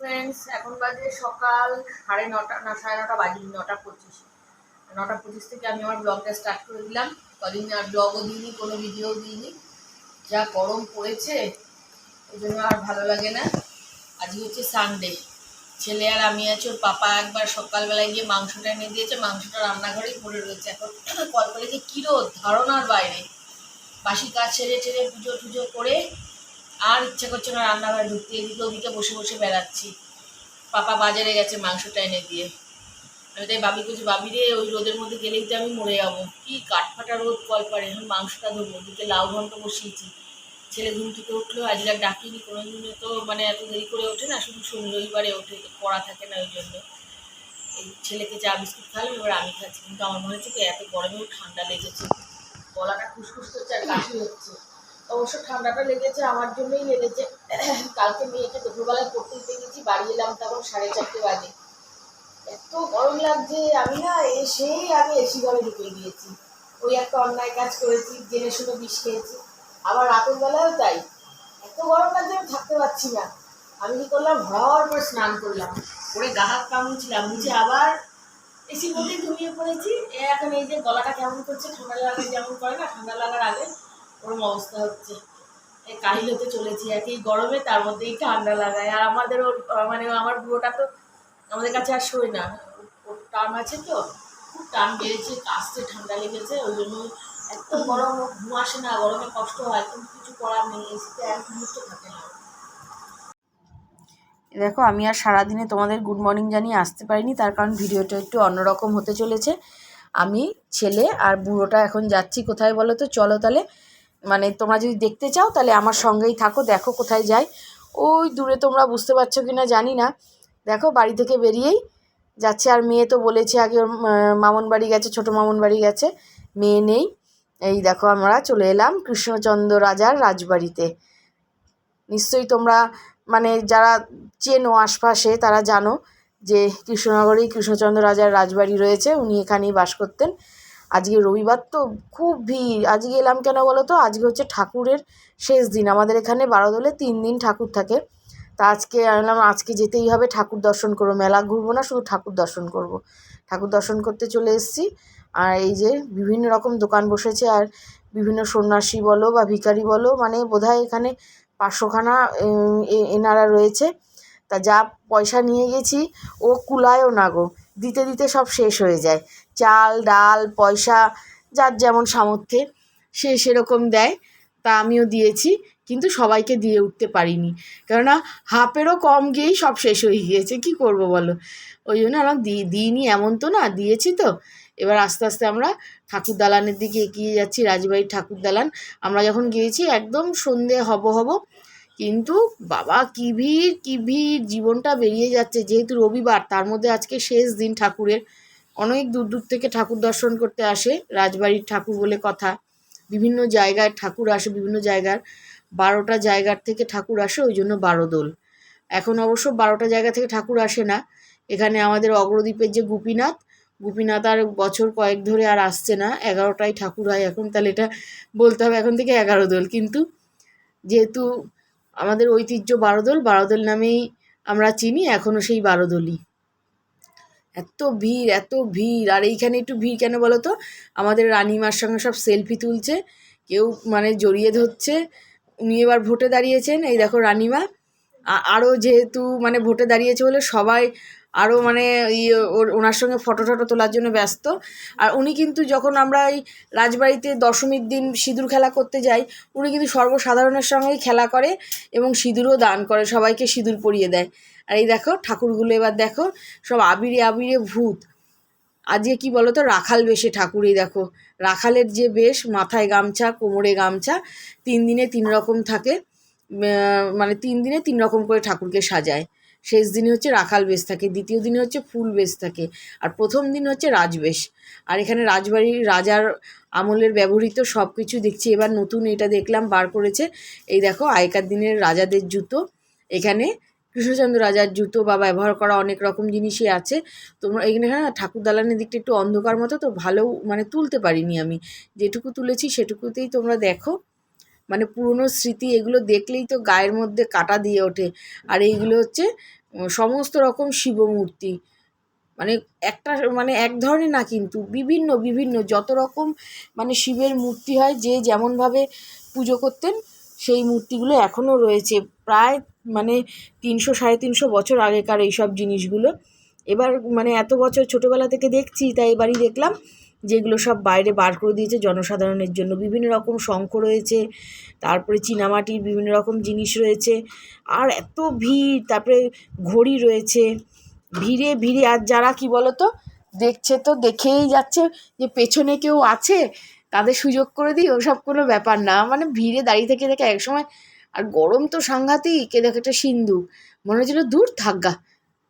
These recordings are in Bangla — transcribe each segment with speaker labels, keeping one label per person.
Speaker 1: ফ্রেন্ডস এখন বাজে সকাল সাড়ে নটা, না, সাড়ে নটা বাজে, নটা পঁচিশ। নটা পঁচিশ থেকে আমি আমার ব্লগটা স্টার্ট করে দিলাম। কদিন আর ব্লগও দিইনি, কোনো ভিডিও দিইনি। যা গরম পড়েছে ওই জন্য আর ভালো লাগে না। আজকে হচ্ছে সানডে ছেলে আর আমি আছি, ওর পাপা একবার সকালবেলায় গিয়ে মাংসটা এনে দিয়েছে, মাংসটা রান্নাঘরেই পড়ে রয়েছে। এখন কল করে যে কী রোদ? ধারণার বাইরে। বাসি কাজ ছেড়ে ছেড়ে পুজো টুজো করে আর ইচ্ছা করছে না রান্নাঘরে ঢুকতে। এদিকে ওদিকে বসে বসে বেড়াচ্ছি। পাপা বাজারে গেছে মাংসটা এনে দিয়ে। আমি তাই বাবি কিছু বাবি রে, ওই রোদের মধ্যে গেলেই তো আমি মরে যাব। কি কাঠফাটা রোদ কল পারে। এখন মাংসটা ধরবো। ওদিকে লাউ ঘন্ট বসিয়েছি। ছেলে ঘুম থেকে উঠল আজ আর ডাকিনি। কোনো দিনে তো মানে এত দেরি করে ওঠে না, শুধু শনি রবিবারে ওঠে। পড়া থাকে না ওই জন্য। এই ছেলেকে চা, বিস্কুট খাইলাম এবার আমি খাচ্ছি। কিন্তু আমার মনে হচ্ছে কি এত গরমেও ঠান্ডা লেগেছে। গলাটা খুসখুস করছে আর কাশি হচ্ছে। অবশ্য ঠান্ডাটা লেগেছে, আমার জন্যই লেগেছে। কালকে মেয়েকে দুপুরবেলায় পড়তে দিতে গেছি, বাড়ি এলাম তখন সাড়ে চারটে বাজে। এত গরম লাগছে, আমি না এসেই আমি এসি ঘরে ঢুকে গিয়েছি। ওই একটা অন্যায় কাজ করেছি, জেনে শুনে বিষ খেয়েছি। আবার রাতের বেলাও তাই। এত গরম লাগছে, আমি থাকতে পারছি না। আমি কি করলাম? ভর করে স্নান করলাম। করে গা হাত পা মুছে আবার এসির মধ্যে ঘুমিয়ে পড়েছি। এখন এই যে গলাটা কেমন করছে, ঠান্ডা লাগে যেমন করে না, ঠান্ডা লাগার আগে। ওরকম অবস্থা হচ্ছে। এই কাহিল হতে চলেছি কি। গরমে তার মধ্যেই ঠান্ডা লাগায়। আর আমাদের ওর মানে আমার বুড়োটা তো আমাদের কাছে আর শোয় না। টান আছে তো, খুব টান বেড়েছে কাশতে ঠান্ডা লেগেছে। ওই জন্য এত গরম, ঘুম আসে না, গরমে কষ্ট হয়। কিন্তু কিছু করার নেই এসিতে এক মুহূর্ত থাকে না।
Speaker 2: দেখো, আমি আর সারাদিনে তোমাদের গুড মর্নিং জানিয়ে আসতে পারিনি। তার কারণ ভিডিওটা একটু অন্যরকম হতে চলেছে। আমি, ছেলে আর বুড়োটা এখন যাচ্ছি কোথায় বলো তো? চলো তাহলে। মানে তোমরা যদি দেখতে চাও তাহলে আমার সঙ্গেই থাকো দেখো কোথায় যাই। ওই দূরে তোমরা বুঝতে পারছ কি না জানি না। দেখো বাড়ি থেকে বেরিয়েই যাচ্ছে। আর মেয়ে তো বলেছে আগে আহ, বাড়ি গেছে ছোটো মামুন বাড়ি গেছে। মেয়ে নেই। এই দেখো আমরা চলে এলাম কৃষ্ণচন্দ্র রাজার রাজবাড়িতে। নিশ্চয়ই তোমরা মানে যারা চেনো আশপাশে তারা জানো যে কৃষ্ণনগরেই কৃষ্ণচন্দ্র রাজার রাজবাড়ি রয়েছে। উনি এখানেই বাস করতেন। আজকে রবিবার তো খুব ভিড়। আজকে এলাম কেন বলো তো? আজকে হচ্ছে ঠাকুরের শেষ দিন। আমাদের এখানে বারোদলে তিন দিন ঠাকুর থাকে। তা আজকে আনলাম, আজকে যেতেই হবে ঠাকুর দর্শন করব। মেলা ঘুরবো না, শুধু ঠাকুর দর্শন করব। ঠাকুর দর্শন করতে চলে এসেছি। আর এই যে বিভিন্ন রকম দোকান বসেছে। আর বিভিন্ন সন্ন্যাসী বলো বা ভিখারি বলো মানে বোধহয় এখানে পাঁচশোখানা এনারা রয়েছে। তা যা পয়সা নিয়ে গেছি, ও কুলায়ও না গো। দিতে দিতে সব শেষ হয়ে যায়। চাল, ডাল, পয়সা, যার যেমন সামর্থ্যে সে সেরকম দেয়, তা আমিও দিয়েছি, কিন্তু সবাইকে দিয়ে উঠতে পারিনি। কেননা হাফেরও কম গিয়েই সব শেষ হয়ে গিয়েছে, কি করব বলো? ওই জন্য আমরা দিই দিইনি এমন তো না, দিয়েছি তো। এবার আস্তে আস্তে আমরা ঠাকুর দালানের দিকে এগিয়ে যাচ্ছি, রাজবাড়ির ঠাকুর দালান। আমরা যখন গিয়েছি একদম সন্ধে হব হব কিন্তু বাবা কি ভিড় কি ভিড়? জীবনটা বেরিয়ে যাচ্ছে। যেহেতু রবিবার, তার মধ্যে আজকে শেষ দিন ঠাকুরের। অনেক দূর দূর থেকে ঠাকুর দর্শন করতে আসে, রাজবাড়ির ঠাকুর বলে কথা। বিভিন্ন জায়গায় ঠাকুর আসে, বিভিন্ন জায়গার বারোটা জায়গার থেকে ঠাকুর আসে, ওই জন্য বারো দোল এখন অবশ্য বারোটা জায়গা থেকে ঠাকুর আসে না। এখানে আমাদের অগ্রদ্বীপের যে গোপীনাথ গোপীনাথ আর বছর কয়েক ধরে আর আসছে না। এগারোটাই ঠাকুর হয় এখন, তাহলে এটা বলতে হবে এখন থেকে এগারো দোল। কিন্তু যেহেতু আমাদের ঐতিহ্য বারোদোল বারোদোল নামেই আমরা চিনি এখনও সেই বারোদোলই। এত ভিড় এত ভিড়, আর এইখানে একটু ভিড় কেন বলো তো আমাদের রানিমার সঙ্গে সব সেলফি তুলছে, কেউ মানে জড়িয়ে ধরছে, উনি এবার ভোটে দাঁড়িয়েছেন, এই দেখো রানিমা আরও যেহেতু মানে ভোটে দাঁড়িয়েছে বলে সবাই আরও মানে ইয়ে ওর, ওনার সঙ্গে ফটো টটো তোলার জন্য ব্যস্ত। আর উনি কিন্তু যখন আমরা এই রাজবাড়িতে দশমীর দিন সিঁদুর খেলা করতে যাই, উনি কিন্তু সর্বসাধারণের সঙ্গেই খেলা করে এবং সিঁদুরও দান করে, সবাইকে সিঁদুর পরিয়ে দেয়। আর এই দেখো, ঠাকুরগুলো এবার দেখো, সব আবিরে আবিরে ভূত। আজকে কি বলো তো রাখাল বেশে ঠাকুরই দেখো। রাখালের যে বেশ, মাথায় গামছা, কোমরে গামছা, তিন দিনে তিন রকম থাকে মানে তিন দিনে তিন রকম করে ঠাকুরকে সাজায়। শেষ দিনে হচ্ছে রাখাল বেশ থাকে, দ্বিতীয় দিনে হচ্ছে ফুল বেশ থাকে, আর প্রথম দিন হচ্ছে রাজবেশ আর এখানে রাজবাড়ির রাজার আমলের ব্যবহৃত সব কিছু দেখছি, এবার নতুন এটা দেখলাম, বার করেছে। এই দেখো, আগেকার দিনের রাজাদের জুতো, এখানে কৃষ্ণচন্দ্র রাজার জুতো বা ব্যবহার করা অনেক রকম জিনিসই আছে। তোমরা এখানে হ্যাঁ ঠাকুর দালানের দিকটা একটু অন্ধকার মতো, তো ভালো মানে তুলতে পারিনি আমি। যেটুকু তুলেছি সেটুকুতেই তোমরা দেখো। মানে পুরনো স্মৃতি এগুলো দেখলেই তো গায়ের মধ্যে কাটা দিয়ে ওঠে। আর এইগুলো হচ্ছে সমস্ত রকম শিব মূর্তি মানে একটা মানে এক ধরনের না কিন্তু, বিভিন্ন বিভিন্ন, যত রকম মানে শিবের মূর্তি হয়, যে যেমনভাবে পুজো করতেন, সেই মূর্তিগুলো এখনও রয়েছে। প্রায় মানে তিনশো, সাড়ে তিনশো বছর আগেকার এইসব জিনিসগুলো। এবার মানে এত বছর ছোটোবেলা থেকে দেখছি, তাই এবারই দেখলাম। যেগুলো সব বাইরে বার করে দিয়েছে, জনসাধারণের জন্য। বিভিন্ন রকম শঙ্খ রয়েছে, তারপরে চীনামাটির বিভিন্ন রকম জিনিস রয়েছে। আর এত ভিড়, তারপরে ঘড়ি রয়েছে। ভিড়ে ভিড়ে, আর যারা কি বলতো, দেখছে তো, দেখেই যাচ্ছে যে পেছনে কেউ আছে, তাদের সুযোগ করে দিই, ওসব কোনো ব্যাপার না। মানে ভিড়ে দাঁড়িয়ে থেকে দেখে একসময় আর গরম তো সাংঘাতিক, এ দেখো একটা সিন্ধু। মনে হচ্ছিল, দূর থাকগা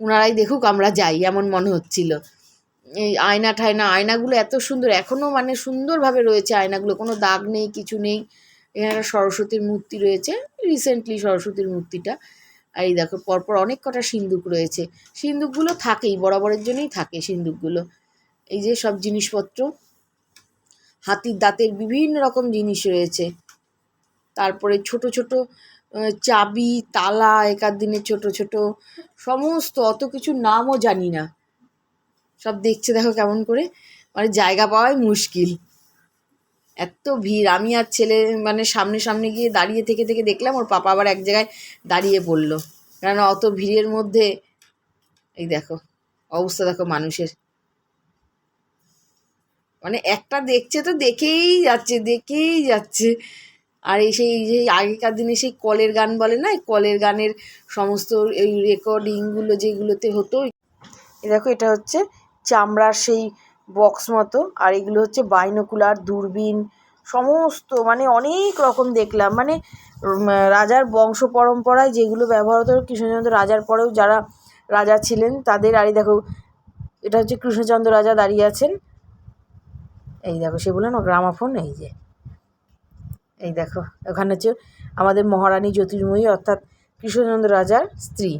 Speaker 2: ওনারাই দেখুক, আমরা যাই, এমন মনে হচ্ছিল। এই আয়না ঠায়না, আয়নাগুলো এত সুন্দর এখনও মানে সুন্দরভাবে রয়েছে আয়নাগুলো, কোনো দাগ নেই, কিছু নেই। এখানে একটা সরস্বতীর মূর্তি রয়েছে রিসেন্টলি সরস্বতীর মূর্তিটা। আর এই দেখো, পরপর অনেক কটা সিন্দুক রয়েছে। সিন্দুকগুলো থাকেই, বরাবরের জন্যই থাকে সিন্দুকগুলো। এই যে সব জিনিসপত্র, হাতির দাঁতের বিভিন্ন রকম জিনিস রয়েছে। তারপরে ছোট ছোট চাবি, তালা, একার দিনের ছোট ছোট, সমস্ত অত কিছু নামও জানি না। সব দেখছে, দেখো কেমন করে। মানে জায়গা পাওয়াই মুশকিল। এত ভিড়। আমি আর ছেলে মানে সামনে সামনে গিয়ে দাঁড়িয়ে থেকে থেকে দেখলাম, ওর পাপা আবার এক জায়গায় দাঁড়িয়ে পড়ল। কেননা অত ভিড়ের মধ্যে, এই দেখো, অবস্থা দেখো মানুষের। মানে একটা দেখছে তো দেখেই যাচ্ছে দেখেই যাচ্ছে। আর এই সেই যে আগেকার দিনে সেই কলের গান বলে না? কলের গানের সমস্ত এই রেকর্ডিংগুলো যেগুলোতে হতো দেখো এটা হচ্ছে চামড়ার সেই বক্স মতো, আর এগুলো হচ্ছে বাইনোকুলার দূরবীন, সমস্ত মানে অনেক রকম দেখলাম। মানে রাজার বংশ পরম্পরায় যেগুলো ব্যবহার হতো, কৃষ্ণচন্দ্র রাজার পরেও যারা রাজা ছিলেন, তাদের, আর দেখো, এটা হচ্ছে কৃষ্ণচন্দ্র রাজা দাঁড়িয়ে আছেন। এই দেখো, সে বললেন গ্রামাফোন, এই যে, এই দেখো, ওখানে হচ্ছে আমাদের মহারানী জ্যোতির্ময়ী, অর্থাৎ কৃষ্ণচন্দ্র রাজার স্ত্রী।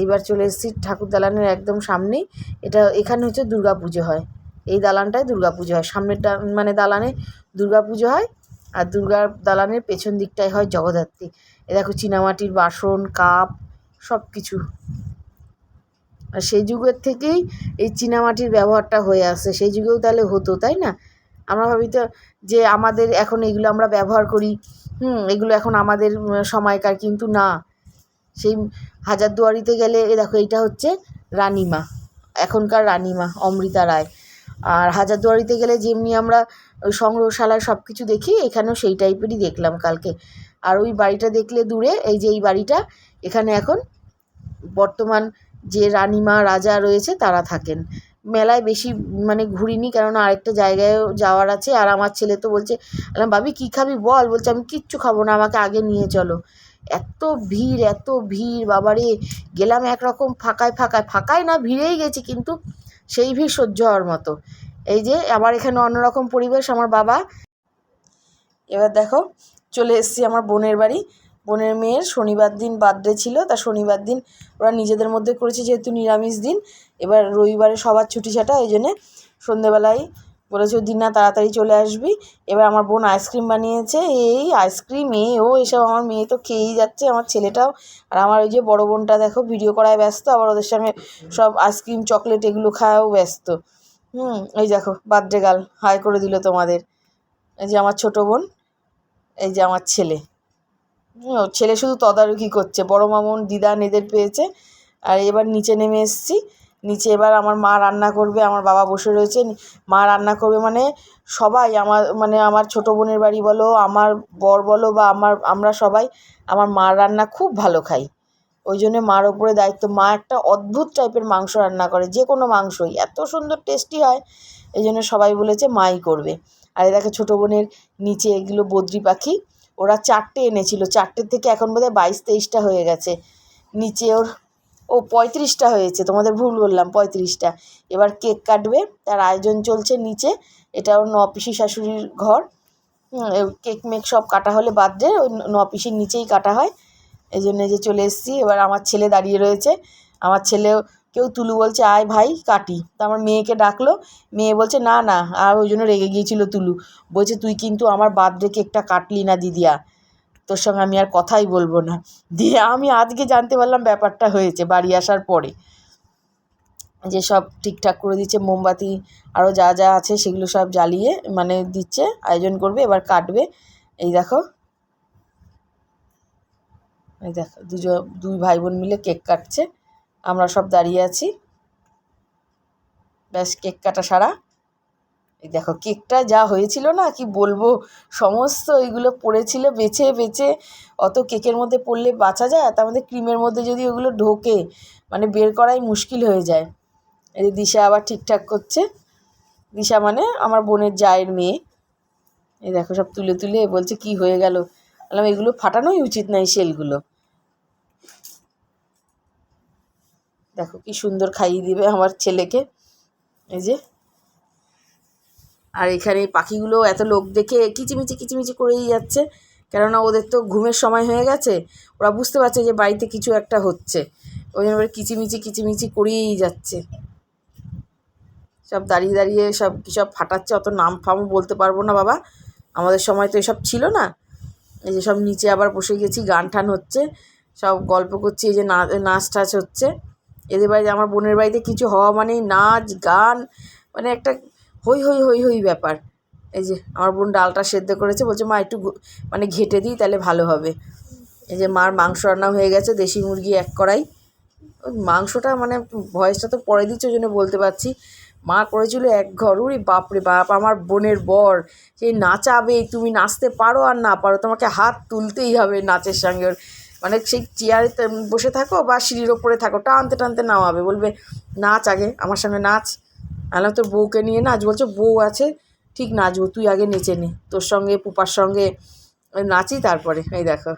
Speaker 2: এইবার চলে এসেছি ঠাকুর দালানের একদম সামনেই। এটা এখানে হচ্ছে দুর্গা পুজো হয়। এই দালানটায় দুর্গা পুজো হয়। সামনেরটা মানে দালানে দুর্গা পুজো হয় আর দুর্গার দালানের পেছন দিকটায় হয় জগদ্ধাত্রী। এ দেখো চীনামাটির বাসন, কাপ সব কিছু আর সেই যুগের থেকেই এই চীনামাটির ব্যবহারটা হয়ে আসছে। সেই যুগেও তাহলে হতো, তাই না? আমরা ভাবি তো যে আমাদের এখন এগুলো আমরা ব্যবহার করি। হুম, এগুলো এখন আমাদের সময়কার। কিন্তু না। সেই হাজারদুয়ারিতে গেলে এ দেখো, এইটা হচ্ছে রানিমা, এখনকার রানিমা, অমৃতা রায়। আর হাজারদুয়ারিতে গেলে যেমনি আমরা ওই সংগ্রহশালায় সব কিছু দেখি, এখানেও সেই টাইপেরই দেখলাম কালকে। আর ওই বাড়িটা দেখলে দূরে, এই যে এই বাড়িটা, এখানে এখন বর্তমান যে রানিমা রাজা রয়েছে, তারা থাকেন। মেলায় বেশি মানে ঘুরিনি, কেননা আরেকটা জায়গায়ও যাওয়ার আছে। আর আমার ছেলে তো বলছে বাবি কী খাবি বল? বলছে, আমি কিচ্ছু খাব না, আমাকে আগে নিয়ে চলো। এত ভিড় এত ভিড়, বাবারে, গেলাম একরকম ফাঁকায় ফাঁকায়। ফাঁকায় না, ভিড়েই গেছি, কিন্তু সেই ভিড় সহ্য হওয়ার মতো। এই যে, আবার এখানে অন্যরকম পরিবেশ, আমার বাবা। এবার দেখো, চলে এসেছি আমার বোনের বাড়ি। বোনের মেয়ের শনিবার দিন বার্থডে ছিল, তা শনিবার দিন ওরা নিজেদের মধ্যে করেছে যেহেতু নিরামিষ দিন। এবার রবিবারে সবার ছুটি ছাটা এই জন্যে সন্ধেবেলায় বলেছে দিন না, তাড়াতাড়ি চলে আসবি। এবার আমার বোন আইসক্রিম বানিয়েছে। এই আইসক্রিম এ ও, এসব আমার মেয়ে তো খেয়েই যাচ্ছে, আমার ছেলেটাও। আর আমার ওই যে বড় বোনটা, দেখো, ভিডিও করায় ব্যস্ত, আবার ওদের সঙ্গে সব আইসক্রিম, চকলেট এগুলো খাওয়াও ব্যস্ত। হুম, এই দেখো, বার্থডে গাল হাই করে দিল তোমাদের। এই যে আমার ছোটো বোন, এই যে আমার ছেলে। ছেলে শুধু তদারকি করছে, বড় মামুন, দিদা এদের পেয়েছে। আর এবার নিচে নেমে এসেছি। নিচে এবার আমার মা রান্না করবে, আমার বাবা বসে রয়েছে, মা রান্না করবে মানে সবাই আমার মানে আমার ছোটো বোনের বাড়ি বলো, আমার বর বলো বা আমার, আমরা সবাই আমার মার রান্না খুব ভালো খাই। ওই জন্য মার ওপরে দায়িত্ব। মা একটা অদ্ভুত টাইপের মাংস রান্না করে যে কোনো মাংসই। এত সুন্দর টেস্টি হয়, এই জন্য সবাই বলেছে মাই করবে। আর দেখো ছোটো বোনের নিচে এগুলো বদ্রি পাখি, ওরা চারটে এনেছিল। চারটের থেকে এখন বোধহয় বাইশ তেইশটা হয়ে গেছে। নিচে ওর ও পঁয়ত্রিশটা হয়েছে, তোমাদের ভুল বললাম পঁয়ত্রিশটা। এবার কেক কাটবে, তার আয়োজন চলছে নিচে, এটা ওর ন পিসি শাশুড়ির ঘর। কেক মেক সব কাটা হলে বার্থডে ওই ন- ন নিচেই কাটা হয়। এই জন্য যে চলে এসেছি, এবার আমার ছেলে দাঁড়িয়ে রয়েছে। আমার ছেলেও, কেউ তুলু বলছে, আয় ভাই, কাটি। তো আমার মেয়েকে ডাকলো, মেয়ে বলছে, না না। আর ওই জন্য রেগে গিয়েছিল তুলু। বলছে, তুই কিন্তু আমার বার্থডে কেকটা কাটলি না, দিদিয়া। তোর সঙ্গে আমি আর কথাই বলব না। দিয়ে আমি আজকে জানতে পারলাম ব্যাপারটা হয়েছে বাড়ি আসার পরে। যে সব ঠিকঠাক করে দিচ্ছে, মোমবাতি আরও যা যা আছে সেগুলো সব জ্বালিয়ে মানে দিচ্ছে, আয়োজন করবে, এবার কাটবে। এই দেখো। এই দেখো দুজন দুই ভাই বোন মিলে কেক কাটছে। আমরা সব দাঁড়িয়ে আছি। ব্যাস, কেক কাটা সারা। দেখো, কেকটা যা হয়েছিল না, কি বলব, সমস্ত ওইগুলো পড়েছিল, বেছে বেছে, অত কেকের মধ্যে পড়লে বাঁচা যায়, তার মধ্যে ক্রিমের মধ্যে যদি ওগুলো ঢোকে মানে বের করাই মুশকিল হয়ে যায়। এই যে দিশা আবার ঠিকঠাক করছে। দিশা মানে আমার বোনের জায়ের মেয়ে। এই দেখো, সব তুলে তুলে বলছে, কি হয়ে গেল? বললাম, এগুলো ফাটানোই উচিত না এই সেলগুলো। দেখো, কি সুন্দর খাইয়ে দিবে আমার ছেলেকে। এই যে আর এখানে পাখিগুলো এত লোক দেখে কিচিমিচি কিচিমিচি করেই যাচ্ছে। কেননা ওদের তো ঘুমের সময় হয়ে গেছে। ওরা বুঝতে পারছে যে বাড়িতে কিছু একটা হচ্ছে। ওই জন্য কিচিমিচি কিচিমিচি করেই যাচ্ছে। সব দাঁড়িয়ে দাঁড়িয়ে সব কী সব ফাটাচ্ছে, অত নাম ফামও বলতে পারব না বাবা। আমাদের সময় তো এসব ছিল না। এই যে সব নিচে আবার বসে গেছি, গান টান হচ্ছে। সব গল্প করছি, এই যে নাচ টাচ হচ্ছে। এদের বাড়িতে, আমার বোনের বাড়িতে কিছু হওয়া মানেই নাচ, গান মানে একটা হই হই হই হই ব্যাপার। এই যে আমার বোন ডালটা সেদ্ধ করেছে, বলছে, মা, একটু মানে ঘেটে দিই, তাহলে ভালো হবে। এই যে মার মাংস রান্না হয়ে গেছে, দেশি মুরগি এক কড়াই। মাংসটা মানে ভয়েসটা তো পরে দিচ্ছে, ওই জন্য বলতে পারছি। মা করেছিল এক ঘর উরি বাপরে বাপ, আমার বোনের বর। সেই নাচাবে, তুমি নাচতে পারো আর না পারো, তোমাকে হাত তুলতেই হবে নাচের সঙ্গে ওর। মানে সেই চেয়ারে বসে থাকো বা সিঁড়ির ওপরে থাকো, টানতে টানতে নামাবে, বলবে, নাচ আগে, আমার সঙ্গে নাচ। আলাম তোর বউকে নিয়ে নাচ বলছো বউ আছে, ঠিক নাচবো তুই আগে নেচে নে, তোর সঙ্গে, পুপার সঙ্গে নাচি তারপরে, এই দেখো।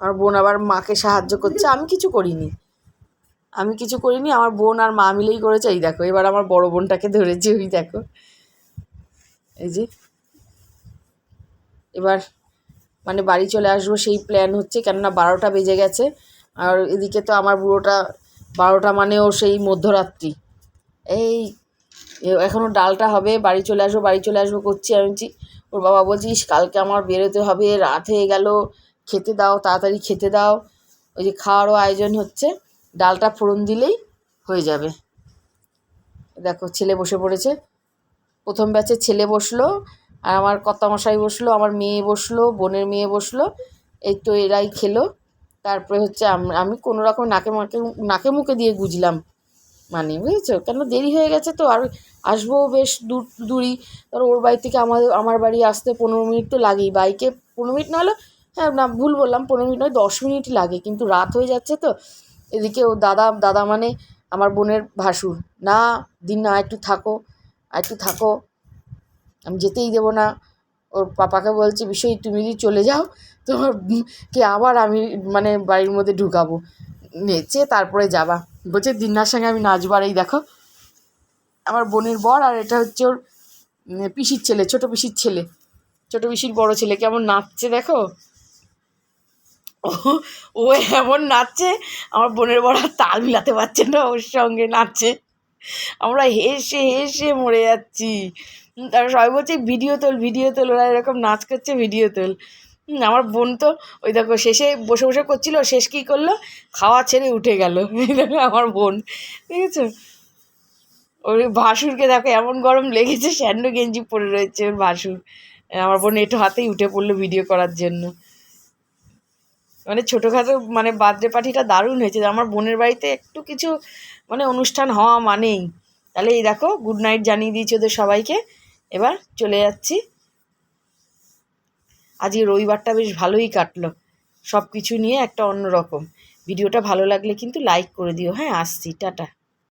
Speaker 2: আমার বোন আবার মাকে সাহায্য করছে, আমি কিছু করিনি। আমি কিছু করিনি, আমার বোন আর মা মিলেই করেছে, এই দেখো, এবার আমার বড় বোনটাকে ধরেছে, ওই দেখো। এই যে। এবার মানে বাড়ি চলে আসব, সেই প্ল্যান হচ্ছে, কেননা বারোটা বেজে গেছে, আর এদিকে তো আমার বুড়োটা বারোটা মানেও সেই মধ্যরাত্রি। এই এখনও ডালটা হবে, বাড়ি চলে আসব, বাড়ি চলে আসব করছি। আমি বলছি, ওর বাবা বলছিস কালকে আমার বেরোতে হবে, রাত হয়ে গেল, খেতে দাও, তাড়াতাড়ি খেতে দাও। ওই যে খাওয়ারও আয়োজন হচ্ছে, ডালটা ফোড়ন দিলেই হয়ে যাবে। দেখো, ছেলে বসে পড়েছে। প্রথম ব্যাচে ছেলে বসল, আর আমার কর্তামশাই বসল, আমার মেয়ে বসল, বোনের মেয়ে বসল, এই তো এরাই খেলো। তারপরে হচ্ছে আমি কোনো রকম নাকে মাকে, নাকে মুখে দিয়ে গুজলাম। মানে বুঝেছ? কেন দেরি হয়ে গেছে তো, আর আসব বেশ দূর, দূরই। ধরো ওর বাড়ি থেকে আমাদের আমার বাড়ি আসতে পনেরো মিনিট তো লাগেই। বাইকে পনেরো মিনিট না হলে হ্যাঁ না, ভুল বললাম, পনেরো মিনিট নয়, দশ মিনিট লাগে। কিন্তু রাত হয়ে যাচ্ছে তো, এদিকে ও দাদা দাদা মানে আমার বোনের ভাসুর। না, দিন না, একটু থাকো একটু থাকো, আমি যেতেই দেবো না। ওর পাপাকে বলছে বিষয় তুমি যদি চলে যাও, তোমার কে আবার আমি মানে বাড়ির মধ্যে ঢুকাবো। নেচে তারপরে যাবা। বলছে, দিন্নার সঙ্গে আমি নাচবো আর এই দেখো, আমার বোনের বর আর এটা হচ্ছে ওর পিসির ছেলে, ছোট পিসির ছেলে। ছোট পিসির বড় ছেলে, কেমন নাচছে দেখো? ও- এমন নাচছে, আমার বোনের বড় তাল মিলাতে পারছে না ওর সঙ্গে নাচছে আমরা হেসে হেসে মরে যাচ্ছি। তারপর সবাই বলছে, ভিডিও তোল ভিডিও তোল। ওরা এরকম নাচ করছে, ভিডিও তোল। আমার বোন তো ওই দেখো, শেষে বসে বসে করছিল, শেষ কী করল? খাওয়া ছেড়ে উঠে গেল। দেখো আমার বোন ঠিক আছে ওর ভাসুরকে দেখো, এমন গরম লেগেছে, স্যান্ডো গেঞ্জি পরে রয়েছে ওর ভাসুর। আমার বোন একটু হাতেই উঠে পড়ল ভিডিও করার জন্য। মানে ছোটোখাটো মানে বার্থডে পার্টিটা দারুণ হয়েছে। আমার বোনের বাড়িতে একটু কিছু মানে অনুষ্ঠান হওয়া মানেই। তাহলে এই দেখো গুড নাইট জানিয়ে দিয়েছি ওদের সবাইকে। এবার চলে যাচ্ছি। আজকে রবিবারটা বেশ ভালোই কাটলো। সব কিছু নিয়ে একটা অন্যরকম। ভিডিওটা ভালো লাগলে কিন্তু লাইক করে দিও। হ্যাঁ আসছি, টাটা।